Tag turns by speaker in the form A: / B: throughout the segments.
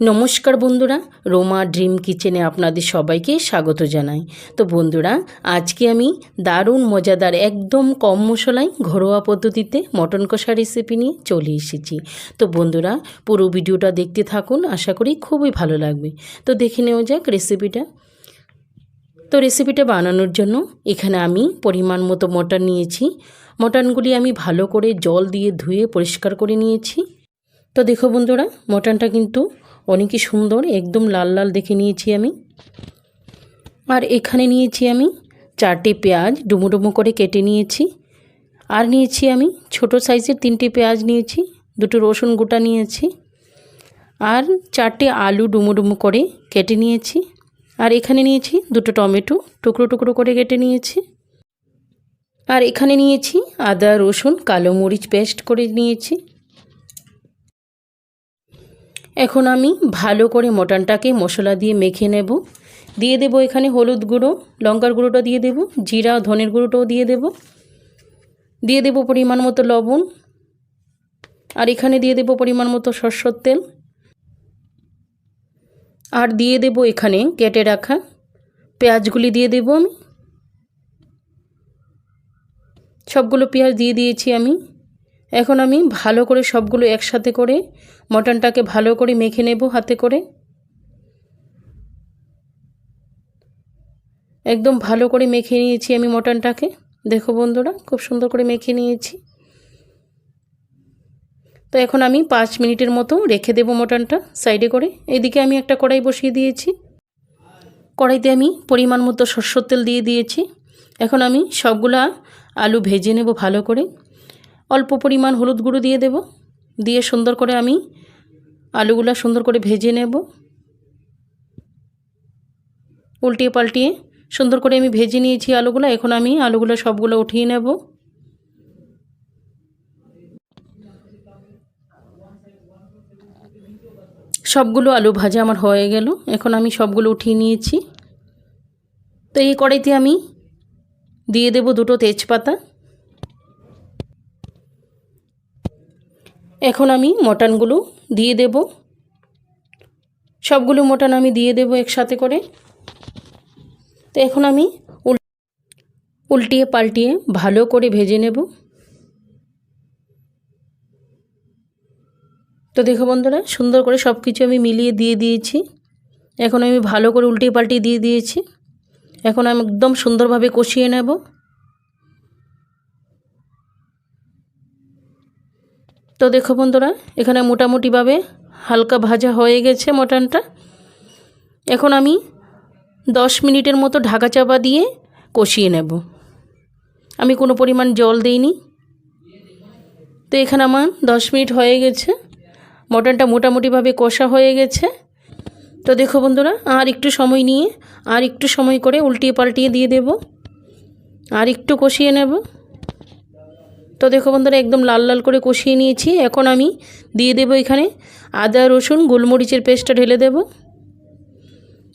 A: নমস্কার বন্ধুরা, রোমা ড্রিম কিচেনে আপনাদের সবাইকে স্বাগত জানাই। তো বন্ধুরা, আজকে আমি দারুণ মজাদার একদম কম মশলায় ঘরোয়া পদ্ধতিতে মটন কষা রেসিপি নিয়ে চলে এসেছি। তো বন্ধুরা, পুরো ভিডিওটা দেখতে থাকুন, আশা করি খুবই ভালো লাগবে। তো দেখে নেওয়া যাক রেসিপিটা তো রেসিপিটা বানানোর জন্য এখানে আমি পরিমাণ মতো মটন নিয়েছি। মটনগুলি আমি ভালো করে জল দিয়ে ধুয়ে পরিষ্কার করে নিয়েছি। তো দেখো বন্ধুরা, মটনটা কিন্তু অনেকই সুন্দর? একদম লাল লাল দেখে নিয়েছি আমি। আর এখানে নিয়েছি আমি চারটে পেঁয়াজ ডুমো ডুমো করে কেটে নিয়েছি। আর নিয়েছি আমি ছোট সাইজের তিনটে পেঁয়াজ নিয়েছি, দুটো রসুন গোটা নিয়েছি। আর চারটে আলু ডুমো ডুমো করে কেটে নিয়েছি। আর এখানে নিয়েছি দুটো টমেটো, টুকরো টুকরো করে কেটে নিয়েছি। আর এখানে নিয়েছি আদা, রসুন, কালো মরিচ পেস্ট করে নিয়েছি। এখন আমি ভালো করে মটনটাকে মশলা দিয়ে মেখে নেব। দিয়ে দেব এখানে হলুদ গুঁড়ো, লঙ্কার গুঁড়োটা দিয়ে দেব, জিরা, ধনের গুঁড়োটাও দিয়ে দেব। দিয়ে দেব পরিমাণ মতো লবণ। আর এখানে দিয়ে দেব পরিমাণ মতো সরষের তেল। আর দিয়ে দেব এখানে কেটে রাখা পেঁয়াজগুলি দিয়ে দেব আমি। সবগুলো পেঁয়াজ দিয়ে দিয়েছি আমি। এখন আমি ভালো করে সবগুলো একসাথে করে মটনটাকে ভালো করে মেখে নেব হাতে করে। একদম ভালো করে মেখে নিয়েছি আমি মটনটাকে। দেখো বন্ধুরা, খুব সুন্দর করে মেখে নিয়েছি। তো এখন আমি পাঁচ মিনিটের মতো রেখে দেবো মটনটা সাইডে করে। এদিকে আমি একটা কড়াই বসিয়ে দিয়েছি। কড়াইতে আমি পরিমাণ মতো সরষের তেল দিয়ে দিয়েছি। এখন আমি সবগুলা আলু ভেজে নেব ভালো করে। অল্প পরিমাণ হলুদ গুঁড়ো দিয়ে দেব। দিয়ে সুন্দর করে আমি আলুগুলো সুন্দর করে ভেজে নেব। উল্টিয়ে পাল্টিয়ে সুন্দর করে আমি ভেজে নিয়েছি আলুগুলো। এখন আমি আলুগুলো সবগুলো উঠিয়ে নেব। সবগুলো আলু ভাজা আমার হয়ে গেল। এখন আমি সবগুলো উঠিয়ে নিয়েছি। তো এই কড়াইতে আমি দিয়ে দেব দুটো তেজপাতা। এখন আমি মটনগুলো দিয়ে দেব। সবগুলো মটন আমি দিয়ে দেব একসাথে করে। তো এখন আমি উল্টিয়ে পাল্টিয়ে ভালো করে ভেজে নেব। তো দেখো বন্ধুরা, সুন্দর করে সব কিছু আমি মিলিয়ে দিয়ে দিয়েছি। এখন আমি ভালো করে উল্টিয়ে পাল্টিয়ে দিয়ে দিয়েছি। এখন আমি একদম সুন্দরভাবে কষিয়ে নেব। তো দেখো বন্ধুরা, এখানে মোটামুটিভাবে হালকা ভাজা হয়ে গেছে মটনটা। এখন আমি দশ মিনিটের মতো ঢাকা চাপা দিয়ে কষিয়ে নেব। আমি কোনো পরিমাণ জল দিইনি। তো এখানে আমার দশ মিনিট হয়ে গেছে। মটনটা মোটামুটিভাবে কষা হয়ে গেছে। তো দেখো বন্ধুরা, আর একটু সময় নিয়ে, আর একটু সময় করে উল্টিয়ে পাল্টিয়ে দিয়ে দেব। আর একটু কষিয়ে নেব। তো দেখো বন্ধুরা, একদম লাল লাল করে কষিয়ে নিয়েছি। এখন আমি দিয়ে দেব এখানে আদা, রসুন, গোলমরিচের পেস্টটা ঢেলে দেব।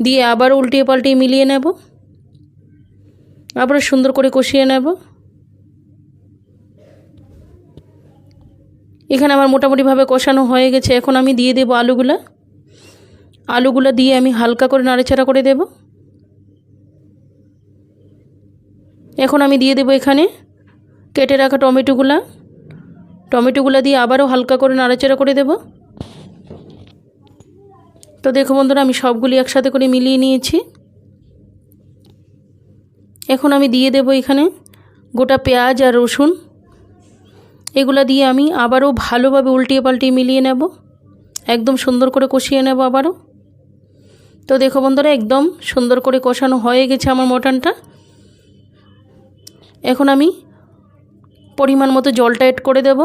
A: দিয়ে আবার উল্টিয়ে পাল্টিয়ে মিলিয়ে নেব। আবার সুন্দর করে কষিয়ে নেব। এখানে আমার মোটামুটিভাবে কষানো হয়ে গেছে। এখন আমি দিয়ে দেব আলুগুলা। আলুগুলো দিয়ে আমি হালকা করে নাড়াচাড়া করে দেব। এখন আমি দিয়ে দেব এখানে কেটে রাখা টমেটোগুলা। টমেটোগুলো দিয়ে আবারও হালকা করে নাড়াচাড়া করে দেব। তো দেখো বন্ধুরা, আমি সবগুলি একসাথে করে মিলিয়ে নিয়েছি। এখন আমি দিয়ে দেব এখানে গোটা পেঁয়াজ আর রসুন। এগুলো দিয়ে আমি আবারও ভালোভাবে উল্টিয়ে পাল্টিয়ে মিলিয়ে নেব। একদম সুন্দর করে কষিয়ে নেব আবারও। তো দেখো বন্ধুরা, একদম সুন্দর করে কষানো হয়ে গেছে আমার মটনটা। এখন আমি পরিমাণ মতো জলটা এড করে দেব।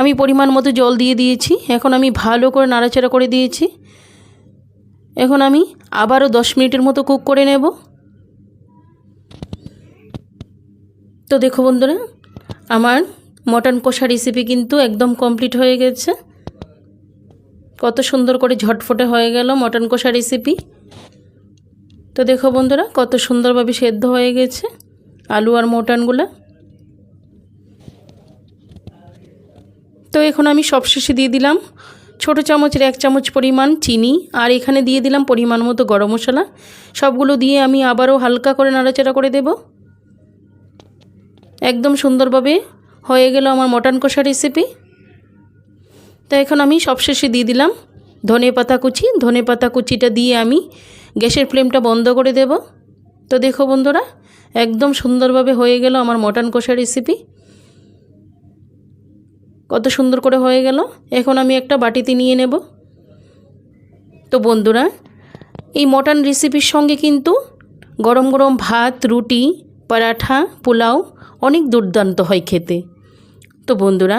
A: আমি পরিমাণ মতো জল দিয়ে দিয়েছি। এখন আমি ভালো করে নাড়াচাড়া করে দিয়েছি। এখন আমি আবারও দশ মিনিটের মতো কুক করে নেব। তো দেখো বন্ধুরা, আমার মটন কষা রেসিপি কিন্তু একদম কমপ্লিট হয়ে গেছে। কত সুন্দর করে ঝটফটে হয়ে গেল মটন কষা রেসিপি তো দেখো বন্ধুরা, কত সুন্দরভাবে সেদ্ধ হয়ে গেছে আলু আর মটনগুলো। তো এখন আমি সবশেষে দিয়ে দিলাম ছোটো চামচের এক চামচ পরিমাণ চিনি, আর এখানে দিয়ে দিলাম পরিমাণ মতো গরম মশলা। সবগুলো দিয়ে আমি আবারও হালকা করে নাড়াচাড়া করে দেব। একদম সুন্দরভাবে হয়ে গেল আমার মটন কষা রেসিপি তো এখন আমি সবশেষে দিয়ে দিলাম ধনে পাতা কুচি। ধনে পাতা কুচিটা দিয়ে আমি গ্যাসের ফ্লেমটা বন্ধ করে দেব। তো দেখো বন্ধুরা, একদম সুন্দরভাবে হয়ে গেল আমার মটন কষা রেসিপি কত সুন্দর করে হয়ে গেল। এখন আমি একটা বাটিতে নিয়ে নেব। তো বন্ধুরা, এই মটন রেসিপির সঙ্গে কিন্তু গরম গরম ভাত, রুটি, পরাঠা, পোলাও অনেক দুর্দান্ত হয় খেতে। তো বন্ধুরা